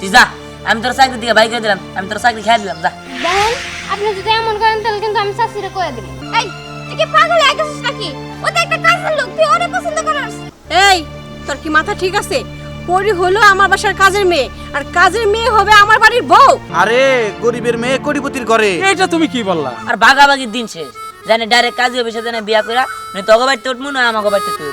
তুই যা আমি তোর চাকরি দিয়ে করে দিলাম আমি তোর চাকরি খেয়ে দিলাম যা। দেখেন আপনি যদি এমন করেন তাহলে কিন্তু আমি শাশুড়ি করে দিব। এই তুই কি পাগল হয়ে গেছিস নাকি? ও তো একটা কাজের লোক তুই ওরে পছন্দ করিস। এই তোর কি মাথা ঠিক আছে? পরি হলো আমার বাসার কাজের মেয়ে আর কাজের মেয়ে হবে আমার বাড়ির বউ। আরে গরিবের মেয়ে কোটিপতির ঘরে। এটা তুমি কি বললা? আর বাগাবাগির দিন শেষ। জানে ডাইরেক্ট কাজে জানে বিয়া করা তোকে বাড়িতে উঠবো না আমাকে বাড়িতে তুই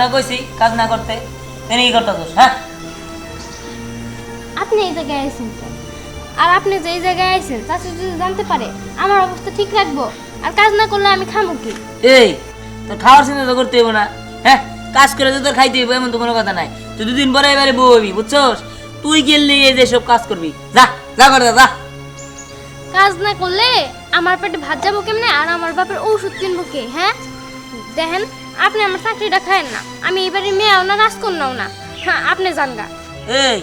তোরা কইছি কাজ না করতে তিনি কি করতে দোষ হ্যাঁ? আপনি এই জায়গায় আইছেন আর আপনি যে এই জায়গায় আইছেন চাচা যদি জানতে পারে আমার অবস্থা ঠিক রাখব। আর কাজ না করলে আমি খামু কি? এই তোর খাওয়ার চিন্তা তো করতে হইব না। হ্যাঁ কাজ করে তো তোর খাইতে হইব এমন তো কোনো কথা নাই। তুই দুদিন পরে এবারে বউ হবি বুঝছস? তুই গেলি এই যে সব কাজ করবি। যা যা করে যা, যা। কাজ না করলে আমার পেটে ভাত যাব কেমনে? আর আমার বাপের ঔষধ কিনবো কে হ্যাঁ? দেখেন আপনি আমার চাকরিটা খায়েন না। আমি এবারে মেয়েও না রাজকন্যাও না। হ্যাঁ আপনি জানগা এই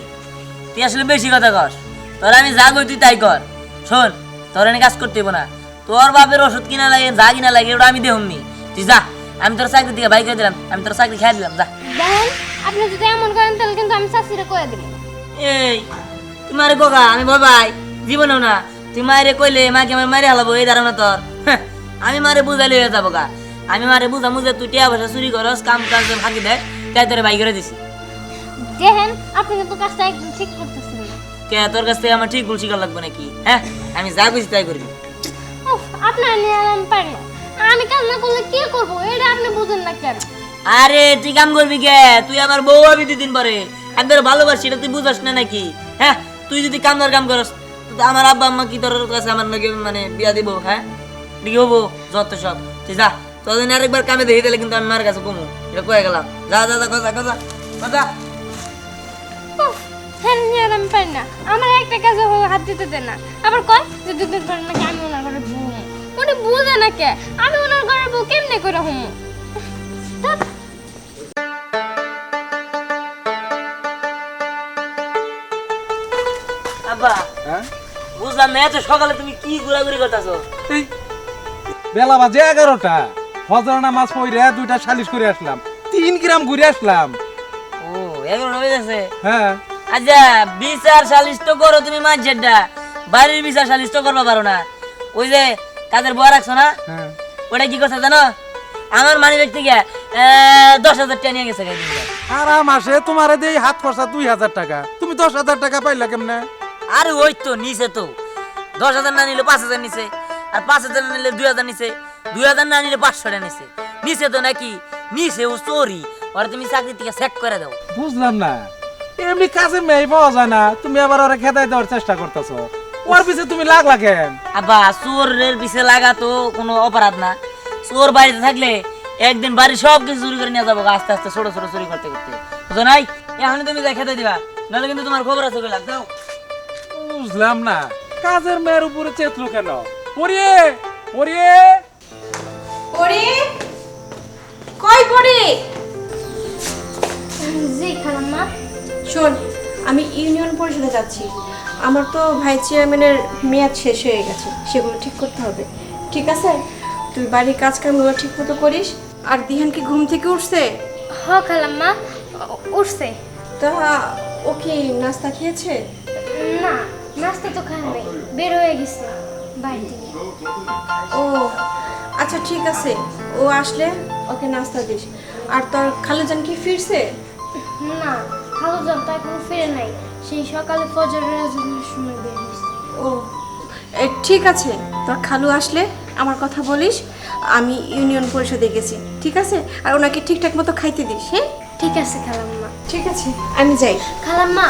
তুই আসলে বেশি কথা কর তোর আমি যা কই তুই তাই কর। শোন তোর এনে কাজ করতে হইব না। তোর বাপের ওষুধ কিনা লাগে যা কিনা লাগে ওটা আমি দেহমনি তুই যা আমি তোর চাকরি থেকে বাইক করে দিলাম আমি তোর চাকরি খেয়ে দিলাম যা। দেখেন আপনি যদি এমন করেন তাহলে কিন্তু আমি চাকরিটা করে দিব। এই তোমার কোকা আমি বাবাই জীবনেও না। তুই মায়েরে কইলে মাকে আমার মারে হালাবো এই ধারণা তোর। হ্যাঁ, আমি মারে বুঝাইলে হয়ে যাব গা। আমি মারে বুঝা মুঝে তুই টিয়া পয়সা চুরি করস কাম কাজ ফাঁকি দেয় তাই তোরে বাই করে দিছি। দেখেন আপনি কিন্তু কাজটা একদম ঠিক করতেছেন। কে তোর কাছ থেকে আমার ঠিক ভুল শিকার লাগবে নাকি? হ্যাঁ আমি যা খুশি তাই করবি। উফ, আপনার নিয়ে আমি পারি আমি কাজ না করলে কি করব? এটা আপনি বুঝেন না কেন? আরে তুই কাম করবি কে? তুই আমার বউ হবি দুদিন পরে। আমি তোর ভালোবাসি এটা তুই বুঝাস না নাকি? হ্যাঁ তুই যদি কাম দর কাম করস আমার আব্বা আম্মা কি তোর কাছে আমার নাকি মানে বিয়া দিব হ্যাঁ? দিকে হব? যত সব। তুই যা। তোদের আরেকবার কামে দেখে দিলে কিন্তু আমি মার কাছে কমু এটা কয়ে গেলাম। যা যা যা কথা কথা কথা হ্যাঁ আমি পারি না। আমার একটা কাজে হাত দিতে দেন না। আবার কয় যে দুদিন পরে নাকি আমি ওনার ঘরে বউ উনি বুঝে না কে? আমি ওনার ঘরে বউ কেমনে করে হমু আব্বা হ্যাঁ? বুঝলাম না এত সকালে তুমি কি ঘোরাঘুরি করতেছো? এই, বেলা বাজে এগারোটা। হজর নামাজ পড়ে দুইটা সালিশ করে আসলাম। তিন গ্রাম ঘুরে আসলাম। ও এগুলো হয়ে গেছে হ্যাঁ। আচ্ছা বিচার সালিশ তো করো তুমি মাঝেরটা। বাড়ির বিচার সালিশ তো করবা পারো না। ওই যে কাজের বয়া রাখছো না? হ্যাঁ। ওটা কি করছে জানো? আমার মানি ব্যাগ থেকে দশ হাজার টাকা নিয়ে গেছে আরাম আসে তোমার দেই হাত খরচা দুই হাজার টাকা। তুমি দশ হাজার টাকা পাইলা কেমনে? আরে ওই তো নিছে তো। দশ হাজার না নিলে পাঁচ হাজার নিছে। আর পাঁচ হাজার না নিলে দুই হাজার নিছে। দুই হাজার না নিলে পাঁচশো টাকা নিছে। নিছে তো নাকি? নিছে ও চোরি ওরা তুমি চাকরি থেকে চেক করে দাও। বুঝলাম না। এমনি কাজে মেয়ে পাওয়া যায় না। তুমি আবার ওরা খেদাই দেওয়ার চেষ্টা করতেছ। ওর পিছে তুমি লাগ লাগেন আব্বা চোরের পিছে লাগা তো কোনো অপরাধ না। চোর বাড়িতে থাকলে একদিন বাড়ি সব কিছু চুরি করে নিয়ে যাব আস্তে আস্তে ছোট ছোট চুরি করতে করতে। বুঝো নাই? এখন তুমি যা খেতে দিবা। নাহলে কিন্তু তোমার খবর আছে লাগ দাও বুঝলাম না। কাজের মেয়ের উপরে চেতলো কেন? পড়িয়ে পড়িয়ে পরি কই পরি জি খালাম্মা। শোন আমি ইউনিয়ন পরিষদে যাচ্ছি। আমার তো ভাই চেয়ারম্যানের মেয়াদ শেষ হয়ে গেছে সেগুলো ঠিক করতে হবে। ঠিক আছে? তুই বাড়ির কাজ কামগুলো ঠিক মতো করিস আর দিহান কি ঘুম থেকে উঠছে? হ খালাম্মা উঠছে। তা ও কি নাস্তা খেয়েছে? না নাস্তা তো খান নাই বের হয়ে গেছে বাড়ি থেকে। ও আচ্ছা ঠিক আছে। ও আসলে ওকে নাস্তা দিস। আর তোর খালুজান কি ফিরছে? না খালু যান তো এখনও ফিরে নাই। সেই সকালে ফজরের আজানের সময় বের হয়েছে। ও ঠিক আছে। তোর খালু আসলে আমার কথা বলিস আমি ইউনিয়ন পরিষদে গেছি ঠিক আছে? আর ওনাকে ঠিকঠাক মতো খাইতে দিস হ্যাঁ? ঠিক আছে খালাম্মা। ঠিক আছে আমি যাই। খালাম্মা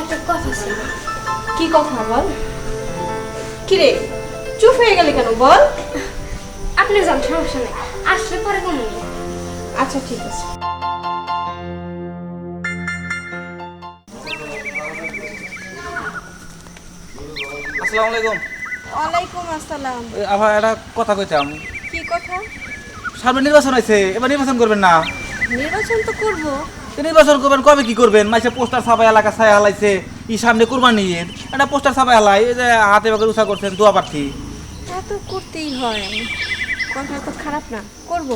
একটা কথা ছিল কি কথা বল? কি রে চুপ হয়ে গেলে কেন বল? আপনি যান সমস্যা নেই। আসলে পরে কোনো আচ্ছা ঠিক আছে। আসসালামু আলাইকুম। ওয়ালাইকুম আসসালাম। এই আবার একটা কথা কইতাম। কি কথা? সামনে নির্বাচন হয়েছে এবার নির্বাচন করবেন না। নির্বাচন তো করব। তো নির্বাচন করবেন কবে কি করবেন? মাইসে পোস্টার ছাপাই এলাকা ছায়া হালাইছে ই সামনে কুরবানি ঈদ। একটা পোস্টার ছাপাই হালাই এই যে হাতে বাগে উষা করছেন দোয়া প্রার্থী। তা তো করতেই হয়। কথা তো খারাপ না করব।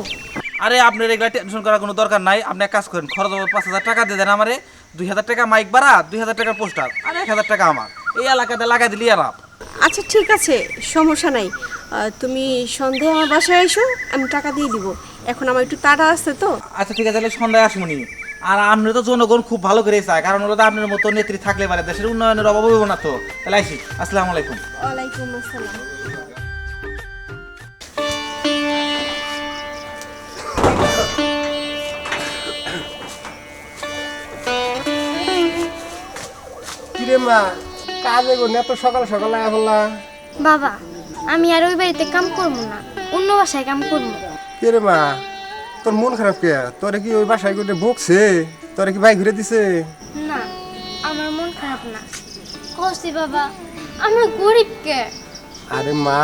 আরে আপনার এগুলা টেনশন করার কোনো দরকার নাই। আপনি এক কাজ করেন খরচ হবে পাঁচ হাজার টাকা দিয়ে দেন আমারে। দুই হাজার টাকা মাইক ভাড়া দুই হাজার টাকার পোস্টার আর। এক হাজার টাকা আমার। এই এলাকাতে লাগাই দিলি আর আচ্ছা ঠিক আছে সমস্যা নাই। তুমি সন্ধ্যায় আমার বাসায় এসো আমি টাকা দিয়ে দিব। এখন আমার একটু তাড়া আছে তো। আচ্ছা ঠিক আছে তাহলে সন্ধ্যায় আসমুনি আর আপনি তো জনগণ খুব ভালো করে চায় কারণ হলো তো আপনার মতো নেত্রী থাকলে পারে দেশের উন্নয়নের অভাব হইব না তো। তাহলে আইসি আসসালামু আলাইকুম। ওয়ালাইকুম আসসালাম। কিরে মা কাজে গো এত সকাল সকাল আয়া বললা। বাবা আমি আর ওই বাড়িতে কাম করব না অন্য বাসায় কাম করব। কিরে মা তোর মন খারাপ কে? তোরে কি ওই বাসায় করে বকছে তোরে কি ভাই ঘুরে দিছে? না আমার মন খারাপ না। কষি বাবা আমরা গরিব কে? আরে মা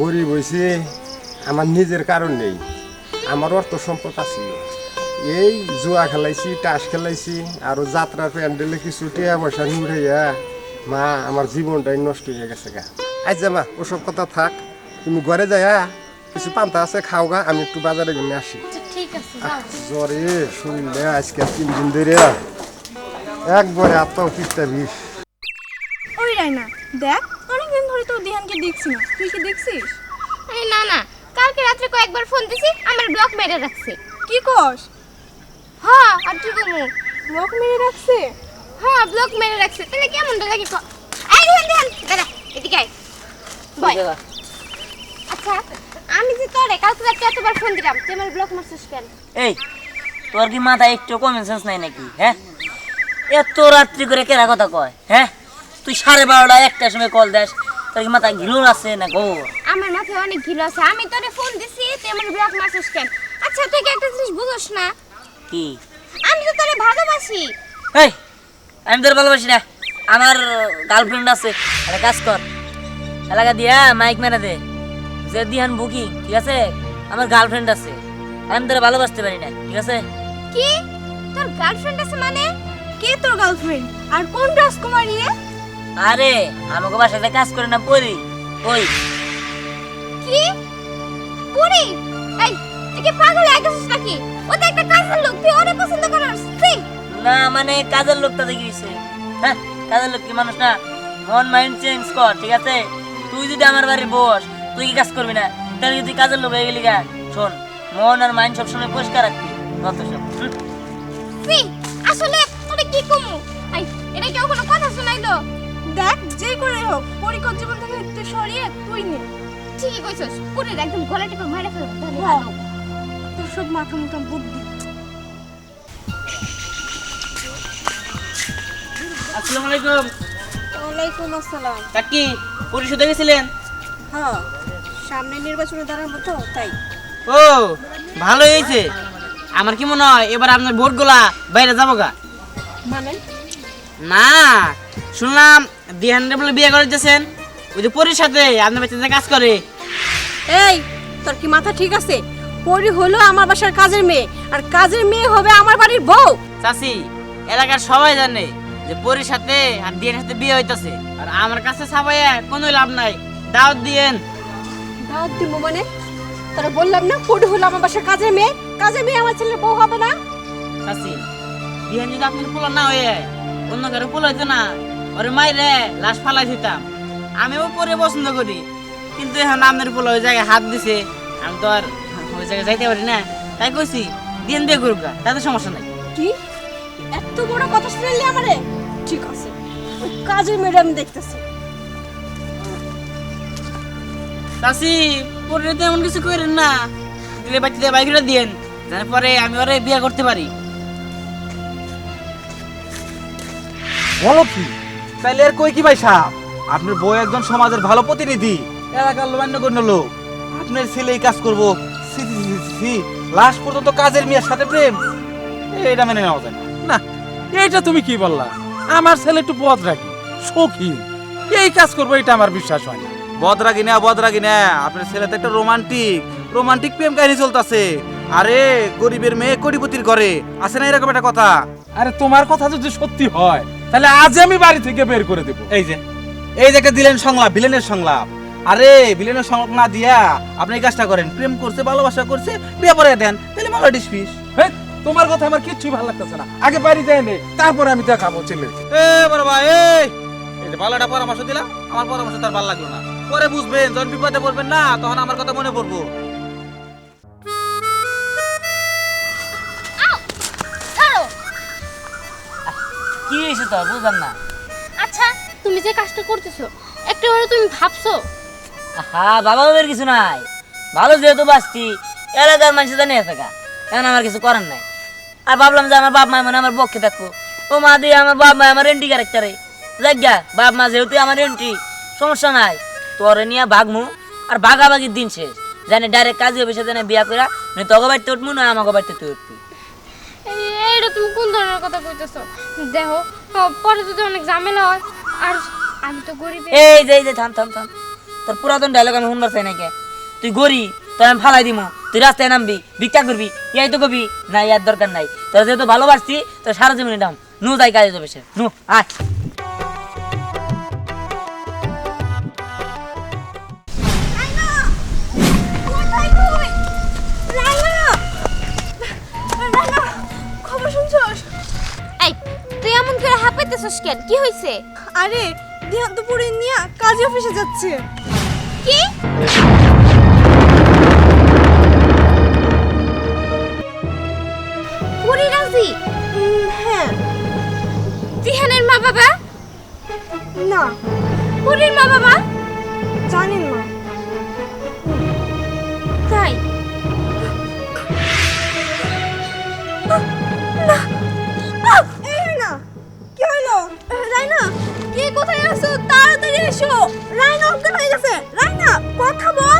গরিব হইছে আমার নিজের কারণ নেই আমার অর্থ সম্পদ আছে। এই জুয়া খেলাইছি তাস খেলাইছি আর যাত্রার প্যান্ডেলে কিছু টিয়া পয়সা নুড়াইয়া মা আমার জীবনটাই নষ্ট হয়ে গেছে গা। আজ মা ওসব কথা থাক তুমি ঘরে যায়া কিছু পান্তা আছে খাও গা আমি একটু বাজারে গিয়ে আসি। আচ্ছা ঠিক আছে জ্বরে শরীরে আজকে তিন দিন ধরে। একবারে আত্মা পিঠটা বিষ। ওই রাইনা দেখ অনেকদিন ধরে তো দিহানকে দেখছি না। তুই কি দেখছিস? এই না না কালকে রাত্রে কয়েকবার ফোন দিছি আমার ব্লক মেরে রাখছে। কি কস? হ্যাঁ আর কি করব? ব্লক মেরে রাখছে? হ্যাঁ ব্লক মেরে রাখছে। তাহলে কেমনটা লাগে ক এই ধ্যান ধ্যান দাদা এদিকে আয়। বয়। আচ্ছা আমি যে তোরে কালকে রাত্রে এতবার ফোন দিলাম তুই আমার ব্লক মারছিস কেন? এই তোর কি মাথায় একটু কমন সেন্স নাই নাকি হ্যাঁ? এত রাত্রি করে কেনা কথা কয় হ্যাঁ? তুই সাড়ে বারোটা একটার সময় কল দেস তোর কি মাথায় ঘিলুর আছে না গো আমার মাথায় অনেক ঘিল আছে আমি তোরে ফোন দিছি তুই আমার ব্লক মারছিস কেন? আচ্ছা তুই কি একটা জিনিস বুঝোস না? কি? আমি তো তোরে ভালোবাসি। এই আমি তোর ভালোবাসি না। আমার গার্লফ্রেন্ড আছে। একটা কাজ কর। এলাকা দিয়া মাইক মেরে দে। যে দিহান বুকিং ঠিক আছে? আমার গার্লফ্রেন্ড আছে। আমি তোর ভালোবাসতে পারি না ঠিক আছে? কি? তোর গার্লফ্রেন্ড আছে মানে? কে তোর গার্লফ্রেন্ড আর কোন রাজকুমারী রে আরে আমাকে বাসাতে কাজ করে না পড়ি ওই কি? পুরি? এই তুই কি পাগল হয়ে গেছিস নাকি? ও তো একটা কাজের লোক তুই ওরে পছন্দ করিস না মানে কাজের লোকটা দেখিছে হ্যাঁ কাজের লোক কি মানুষ না? মন মাইন্ড চেঞ্জ কর ঠিক আছে? তুই যদি আমার বাড়ির বস তুই কি কাজ করবি না? তাহলে তুই কাজের লোক হয়ে গেলি গা শোন মন আর মাইন্ড সবসময় পরিষ্কার রাখবি। যত সব আসলে তোরে কি কমু এটা কেউ কোনো কথা শোনাইলো? দেখ যে করে হোক পরিকর জীবন থেকে একটু সরিয়ে তুই নে। ঠিকই কইছস পুরির একদম গলা টিপে মারা ফেল তাহলে হ্যাঁ। ভালো সব মাথা মুথা বুদ্ধি। আসসালামু আলাইকুম। ওয়ালাইকুম আসসালাম। কাকি পরিশোধে গেছিলেন? হ্যাঁ সামনে নির্বাচনে দাঁড়াবো তো তাই। ও ভালো হয়েছে। আমার কি মনে হয় এবার আপনার ভোটগুলা বাইরে যাব গা। মানে? না শুনলাম দিহানরে বলে বিয়ে করে দিয়েছেন। ওই যে পরির সাথে আপনার বাচ্চাদের কাজ করে। এই তোর কি মাথা ঠিক আছে? পরি হলো আমার বাসার কাজের মেয়ে আর কাজের মেয়ে হবে আমার বাড়ির বউ। চাচি এলাকার সবাই জানে যে পরির সাথে আর দিয়ানের সাথে বিয়ে হইতাছে আর আমার কাছে সাবাইয়া কোনো লাভ নাই। দাওয়াত দিয়েন। দাওয়াত দিব মানে? তোরা বললাম না পরি হলো আমার বাসার কাজের মেয়ে কাজের মেয়ে আমার ছেলের বউ হবে না? চাচি দিহান যদি আপনার পোলা না হয়ে অন্য কারও পোলা হইতো না ওরে মাইরে লাশ ফালাই দিতাম। আমিও পরে পছন্দ করি কিন্তু এখন আপনার পোলা ওই জায়গায় হাত দিছে আমি তো আর জায়গায় যাইতে পারি না তাই কইছি দিন বিয়ে করুক গা, তাতে সমস্যা নাই। কি? এত বড় কথা শুনলি আমারে? ঠিক আছে ওই কাজের মেয়েটা আমি দেখতেছি। চাচি পরে তো এমন কিছু করেন না দিলে বাচ্চাদের বাইকটা দিয়েন তারপরে আমি ওরে বিয়ে করতে পারি। বলো কি? তাইলে আর কই কি ভাই সাহেব আপনার বউ একজন সমাজের ভালো প্রতিনিধি এলাকার মান্যগণ্য লোক। আপনার ছেলে এই কাজ করব সি, সি, লাশ পর্যন্ত কাজের মেয়ের সাথে প্রেম। এটা মেনে নেওয়া যায় না। এইটা তুমি কি বললা? আমার ছেলে একটু পথ রাখি সখী এই কাজ করব এটা আমার বিশ্বাস হয় না। বদরাগি না বদরাগি না আপনার ছেলে তো একটা রোমান্টিক রোমান্টিক প্রেম কাহিনী চলতেছে। আরে গরিবের মেয়ে কোটিপতির ঘরে আছে না এরকম একটা কথা? আরে তোমার কথা যদি সত্যি হয় তাহলে আজ আমি বাড়ি থেকে বের করে দেবো। এই যে এই যে একটা দিলেন সংলাপ ভিলেনের সংলাপ। আরে ভিলেনের সংলাপ না দিয়া আপনি এই কাজটা করেন। প্রেম করছে ভালোবাসা করছে বিয়ে পরে দেন তাহলে মামলা ডিসপিস হেই, তোমার কথা আমার কিচ্ছুই ভালো লাগতেছে না। আগে বাড়ি যাই নে তারপরে আমি দেখাবো ছেলে এ বড় ভাই এই ভালোটা পরামর্শ দিলাম আমার পরামর্শ তার ভালো লাগল না। পরে বুঝবেন যখন বিপদে পড়বেন না তখন আমার কথা মনে পড়ব। কি হয়েছে তোর বুঝলাম না। আচ্ছা তুমি যে কাজটা করতেছো একটু হলে তুমি ভাবছ হ্যাঁ বাবা বাবার কিছু নাই। ভালো যেহেতু বাঁচছি এলাকার মানুষ জানে থাকা এখন আমার কিছু করার নাই। আর ভাবলাম যে আমার বাপ মা মানে আমার পক্ষে থাকব। ও মা দিয়ে আমার বাপ মা আমার এন্ট্রি ক্যারেক্টারে জায়গা বাপ মা যেহেতু আমার এন্ট্রি সমস্যা নাই। তোরে নিয়ে ভাগমু আর ভাগাভাগির দিন শেষ। জানি ডাইরেক্ট কাজে অফিসে জানে বিয়া করা নয় তোকে বাড়িতে উঠবো না আমাকে বাড়িতে তুই উঠবি এইটা তুমি কোন ধরনের কথা কইতেছো? দেখো পরে যদি অনেক ঝামেলা হয় আর আমি তো গরিব। এই যে এই যে থাম থাম থাম। তোর পুরাতন ডায়লগ আমি শুনবার চাই নাকি? তুই গরি তোর আমি ফালাই দিমু। তুই রাস্তায় নামবি ভিক্ষা করবি ইয়াই তো কবি। না ইয়ার দরকার নাই। তোর যেহেতু ভালোবাসছি তোর সারা জীবনে দাম নু যাই কাজে যাবে সে। নু আয়। কেন? কি হইছে? আরে দিহান্তপুরে নিয়ে কাজী অফিসে যাচ্ছে। কি? পুরি রাজি? হ্যাঁ। মা বাবা না। পুরীর মা বাবা জানেন না। তাই? কি হইল? রাইনা কে কোথায় আছো? তাড়াতাড়ি এসো। রাইনা অজ্ঞান হয়ে গেছে। কথা বল।